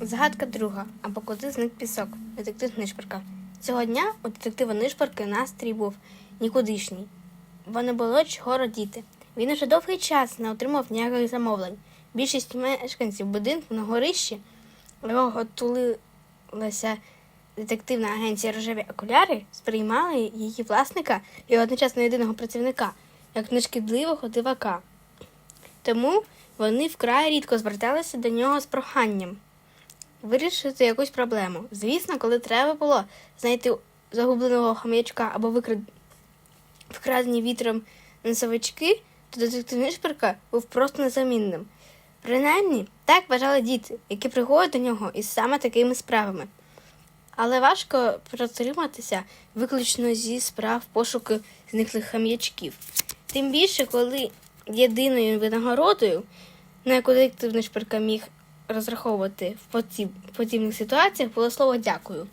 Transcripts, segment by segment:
Загадка друга. Або куди зник пісок. Детектив Нишпорка. Цього дня у детектива Нишпорки настрій був нікудишній, бо не було чого радіти. Він уже довгий час не отримав ніяких замовлень. Більшість мешканців будинку на горищі, якого тулилася детективна агенція рожеві окуляри, сприймали її власника і одночасно єдиного працівника як нешкідливого дивака. Тому вони вкрай рідко зверталися до нього з проханням вирішити якусь проблему. Звісно, коли треба було знайти загубленого хом'ячка або викрад... вкрадені вітром носовички, то детектив Нишперка був просто незамінним. Принаймні, так вважали діти, які приходять до нього із саме такими справами. Але важко протриматися виключно зі справ пошуку зниклих хам'ячків. Тим більше, коли єдиною винагородою, на яку детектив Нишперка міг розраховувати в подібних ситуаціях, було слово дякую.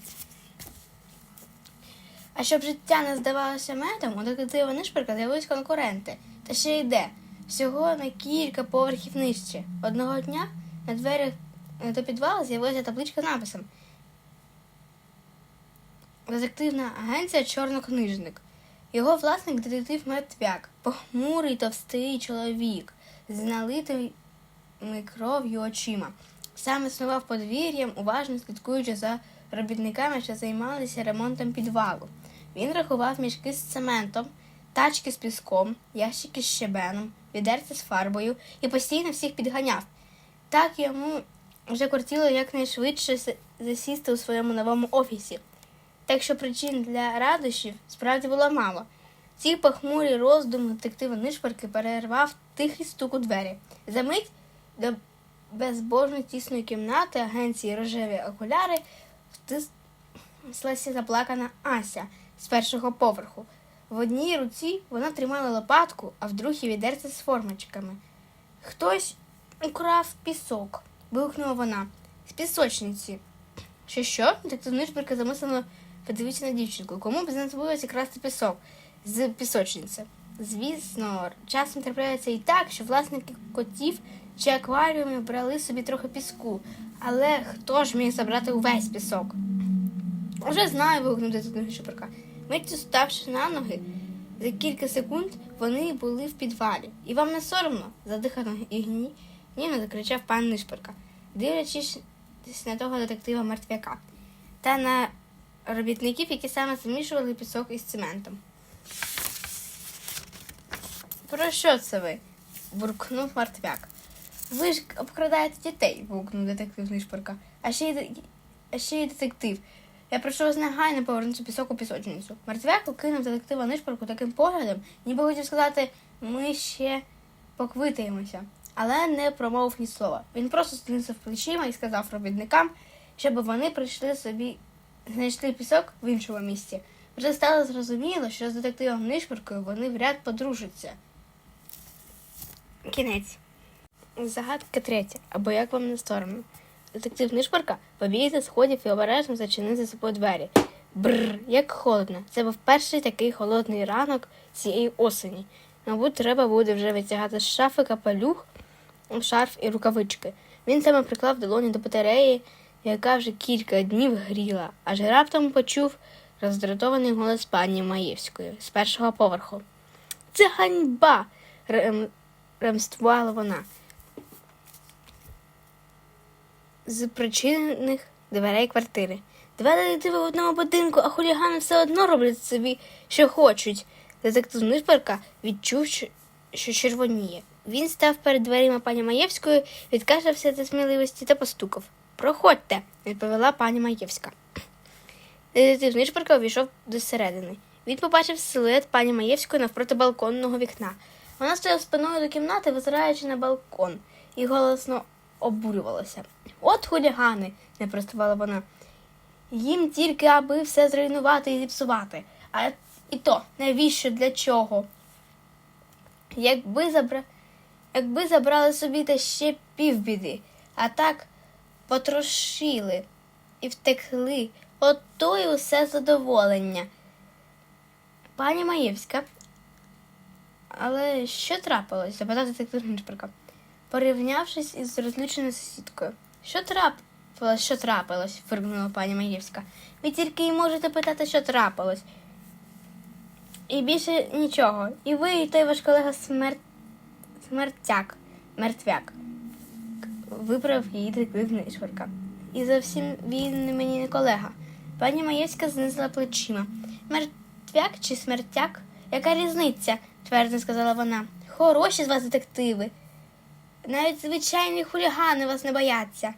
А щоб життя не здавалося медом, у детектива Нишперка з'явились конкуренти. Та ще йде. Всього на кілька поверхів нижче. Одного дня на дверях до підвалу з'явилася табличка з написом Детективна агенція Чорнокнижник. Його власник детектив Мертвяк, похмурий товстий чоловік з налитими кров'ю очима. Сам існував подвір'ям, уважно слідкуючи за робітниками, що займалися ремонтом підвалу. Він рахував мішки з цементом, тачки з піском, ящики з щебеном, відерці з фарбою і постійно всіх підганяв. Так йому вже кортіло якнайшвидше засісти у своєму новому офісі. Так що причин для радощів справді було мало. Ці похмурі роздуми детектива Нишпарки перервав тихий стук у двері. Замить до безбожно тісної кімнати агенції рожеві окуляри втислася заплакана Ася з першого поверху. В одній руці вона тримала лопатку, а в другій відерце з формочками. Хтось украв пісок, вигукнула вона. З пісочниці. Що що? Детектив Нишберка замислено подивився на дівчинку. Кому б знадобилося красти пісок з пісочниці? Звісно, часом трапляється і так, що власники котів чи акваріумів брали собі трохи піску. Але хто ж міг забрати увесь пісок? Уже знаю, вигукнув детектив Нишберка. Миттю ставши на ноги, за кілька секунд вони були в підвалі. І вам не соромно? задихано і гнівно закричав пан Нишперка, дивлячись на того детектива мертвяка та на робітників, які саме змішували пісок із цементом. Про що це ви? буркнув мертвяк. Ви ж обкрадаєте дітей, вигукнув детектив Нишпорка. А ще й, а ще й детектив. Я прошу вас негайно повернути пісок у пісочницю. Мертвяк окинув детектива Нишпорку таким поглядом, ніби хотів сказати, ми ще поквитаємося. Але не промовив ні слова. Він просто стиснув плечима і сказав робітникам, щоб вони прийшли собі, знайшли пісок в іншому місці. Вже стало зрозуміло, що з детективом Нишпоркою вони вряд подружаться. Кінець. Загадка третя. Або як вам не соромно. Детектив Нишпорка побіг за сходів і обережно зачинив за собою двері. Бррр, як холодно. Це був перший такий холодний ранок цієї осені. Мабуть, треба буде вже витягати з шафи капелюх, шарф і рукавички. Він саме приклав долоні до батареї, яка вже кілька днів гріла, аж раптом почув роздратований голос пані Маєвської з першого поверху. Це ганьба. Рем... ремствувала вона. З причинених дверей квартири. Два детективи в одному будинку, а хулігани все одно роблять собі, що хочуть. Детектив Нишперка відчув, що, червоніє. Він став перед дверима пані Маєвської, відкашлявся за сміливості та постукав. Проходьте, відповіла пані Маєвська. Детектив Нишперка увійшов до середини. Він побачив силует пані Маєвської навпроти балконного вікна. Вона стояла спиною до кімнати, визираючи на балкон, і голосно обурювалася. От хулігани, не простувала вона. Їм тільки аби все зруйнувати і зіпсувати. А і то, навіщо для чого? Якби, забра... Якби забрали собі та ще півбіди, а так потрошили і втекли, ото й усе задоволення. Пані Маєвська, але що трапилось? запитав детектив Гіншперка, порівнявшись із розлюченою сусідкою. Що трап... що трапилось, фиркнула пані Маєвська. Ви тільки й можете питати, що трапилось. І більше нічого. І ви, і той ваш колега смер... смертяк, мертвяк. Виправив її детектив Нишварка. І зовсім він мені не колега. Пані Маєвська знизила плечима. Мертвяк чи смертяк? Яка різниця? Твердо сказала вона. Хороші з вас детективи. Навіть звичайні хулігани вас не бояться.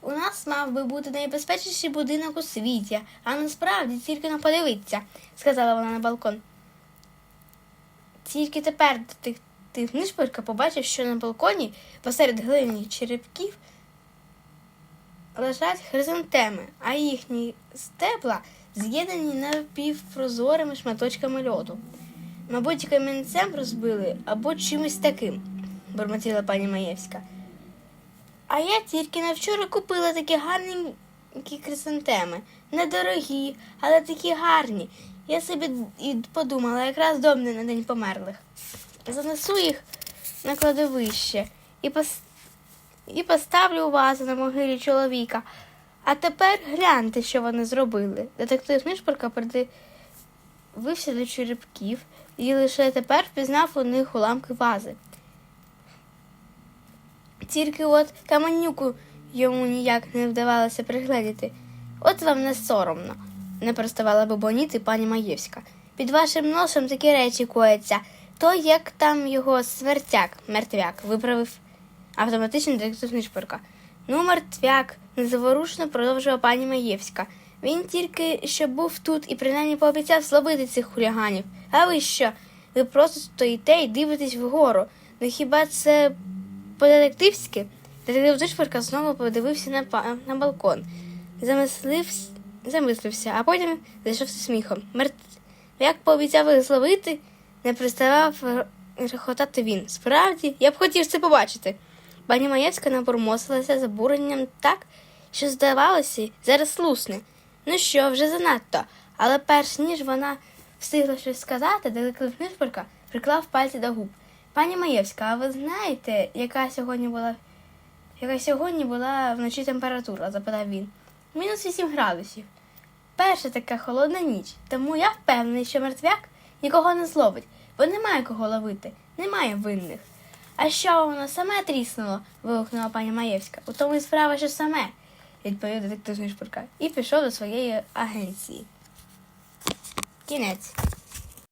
У нас мав би бути найбезпечніший будинок у світі, а насправді тільки не подивиться, сказала вона на балкон. Тільки тепер детектив Нишпорка побачив, що на балконі посеред глиняних черепків лежать хризантеми, а їхні стебла з'єднані напівпрозорими шматочками льоду. Мабуть, камінцем розбили або чимось таким, бурмотіла пані Маєвська. А я тільки на вчора купила такі гарненькі хризантеми. Недорогі, але такі гарні. Я собі і подумала, якраз добре на день померлих. Занесу їх на кладовище і, пос... і поставлю вазу на могилі чоловіка. А тепер гляньте, що вони зробили. Детектив Нишпорка придивився до черепків і лише тепер впізнав у них уламки вази. Тільки от каменюку йому ніяк не вдавалося пригледіти. От вам не соромно, не переставала бобоніти пані Маєвська. Під вашим носом такі речі кояться. То як там його свертяк, мертвяк, виправив автоматичний детектив Нишпорка. Ну, мертвяк, незаворушно продовжила пані Маєвська. Він тільки що був тут і принаймні пообіцяв зловити цих хуліганів. А ви що? Ви просто стоїте і дивитесь вгору. Ну хіба це по-детективськи? Детектив Дишпорка знову подивився на, па- на балкон, замислився, замислився, а потім зайшовся сміхом. Мертвяк пообіцяв їх зловити, не приставав рехотати він. Справді, я б хотів це побачити. Пані Маєвська набурмосилася за буренням так, що здавалося, зараз лусне. Ну що, вже занадто. Але перш ніж вона встигла щось сказати, детектив Нишпорка приклав пальці до губ. Пані Маєвська, а ви знаєте, яка сьогодні була яка сьогодні була вночі температура? запитав він. Мінус 8 градусів. Перша така холодна ніч, тому я впевнений, що мертвяк нікого не зловить, бо немає кого ловити, немає винних. А що воно саме тріснуло? вигукнула пані Маєвська. У тому і справа, що саме, відповів детектив Нишпорка і пішов до своєї агенції. Кінець.